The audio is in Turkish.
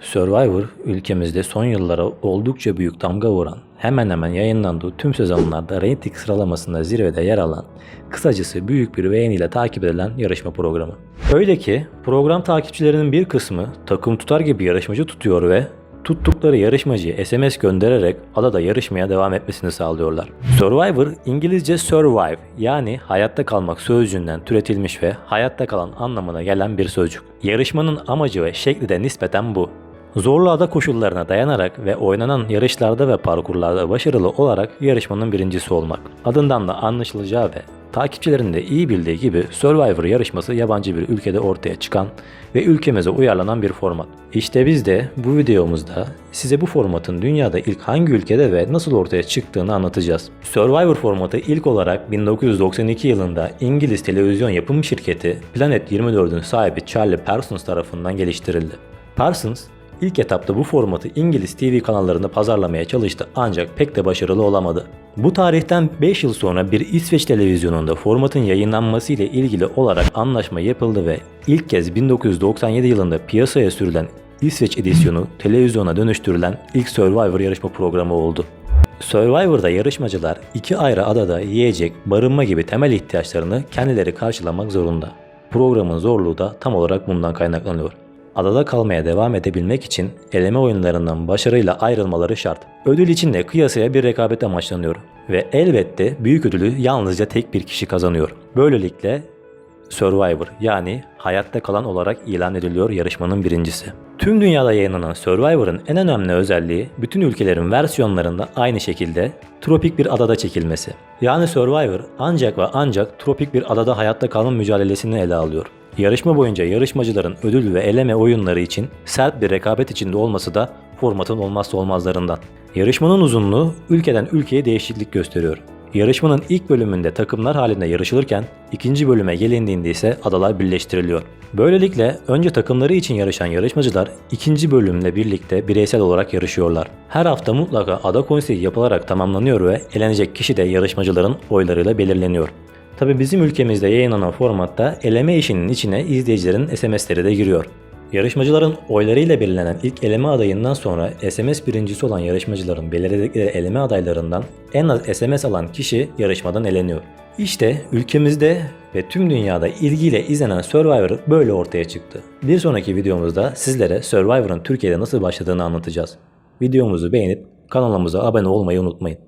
Survivor ülkemizde son yıllara oldukça büyük damga vuran, hemen hemen yayınlandığı tüm sezonlarda reyting sıralamasında zirvede yer alan, kısacası büyük bir beğeniyle takip edilen yarışma programı. Öyle ki program takipçilerinin bir kısmı takım tutar gibi yarışmacı tutuyor ve tuttukları yarışmacıya SMS göndererek adada yarışmaya devam etmesini sağlıyorlar. Survivor İngilizce survive yani hayatta kalmak sözcüğünden türetilmiş ve hayatta kalan anlamına gelen bir sözcük. Yarışmanın amacı ve şekli de nispeten bu. Zorlu ada koşullarına dayanarak ve oynanan yarışlarda ve parkurlarda başarılı olarak yarışmanın birincisi olmak. Adından da anlaşılacağı ve takipçilerin de iyi bildiği gibi Survivor yarışması yabancı bir ülkede ortaya çıkan ve ülkemize uyarlanan bir format. İşte biz de bu videomuzda size bu formatın dünyada ilk hangi ülkede ve nasıl ortaya çıktığını anlatacağız. Survivor formatı ilk olarak 1992 yılında İngiliz televizyon yapım şirketi Planet 24'ün sahibi Charlie Parsons tarafından geliştirildi. Parsons İlk etapta bu formatı İngiliz TV kanallarında pazarlamaya çalıştı ancak pek de başarılı olamadı. Bu tarihten 5 yıl sonra bir İsveç televizyonunda formatın yayınlanması ile ilgili olarak anlaşma yapıldı ve ilk kez 1997 yılında piyasaya sürülen İsveç edisyonu televizyona dönüştürülen ilk Survivor yarışma programı oldu. Survivor'da yarışmacılar iki ayrı adada yiyecek, barınma gibi temel ihtiyaçlarını kendileri karşılamak zorunda. Programın zorluğu da tam olarak bundan kaynaklanıyor. Adada kalmaya devam edebilmek için eleme oyunlarından başarıyla ayrılmaları şart. Ödül için de kıyasaya bir rekabet amaçlanıyor. Ve elbette büyük ödülü yalnızca tek bir kişi kazanıyor. Böylelikle Survivor yani hayatta kalan olarak ilan ediliyor yarışmanın birincisi. Tüm dünyada yayınlanan Survivor'ın en önemli özelliği bütün ülkelerin versiyonlarında aynı şekilde tropik bir adada çekilmesi. Yani Survivor ancak ve ancak tropik bir adada hayatta kalma mücadelesini ele alıyor. Yarışma boyunca yarışmacıların ödül ve eleme oyunları için sert bir rekabet içinde olması da formatın olmazsa olmazlarından. Yarışmanın uzunluğu ülkeden ülkeye değişiklik gösteriyor. Yarışmanın ilk bölümünde takımlar halinde yarışılırken ikinci bölüme gelindiğinde ise adalar birleştiriliyor. Böylelikle önce takımları için yarışan yarışmacılar ikinci bölümle birlikte bireysel olarak yarışıyorlar. Her hafta mutlaka ada konseyi yapılarak tamamlanıyor ve elenecek kişi de yarışmacıların oylarıyla belirleniyor. Tabi bizim ülkemizde yayınlanan formatta eleme işinin içine izleyicilerin SMS'leri de giriyor. Yarışmacıların oylarıyla belirlenen ilk eleme adayından sonra SMS birincisi olan yarışmacıların belirledikleri eleme adaylarından en az SMS alan kişi yarışmadan eleniyor. İşte ülkemizde ve tüm dünyada ilgiyle izlenen Survivor böyle ortaya çıktı. Bir sonraki videomuzda sizlere Survivor'ın Türkiye'de nasıl başladığını anlatacağız. Videomuzu beğenip kanalımıza abone olmayı unutmayın.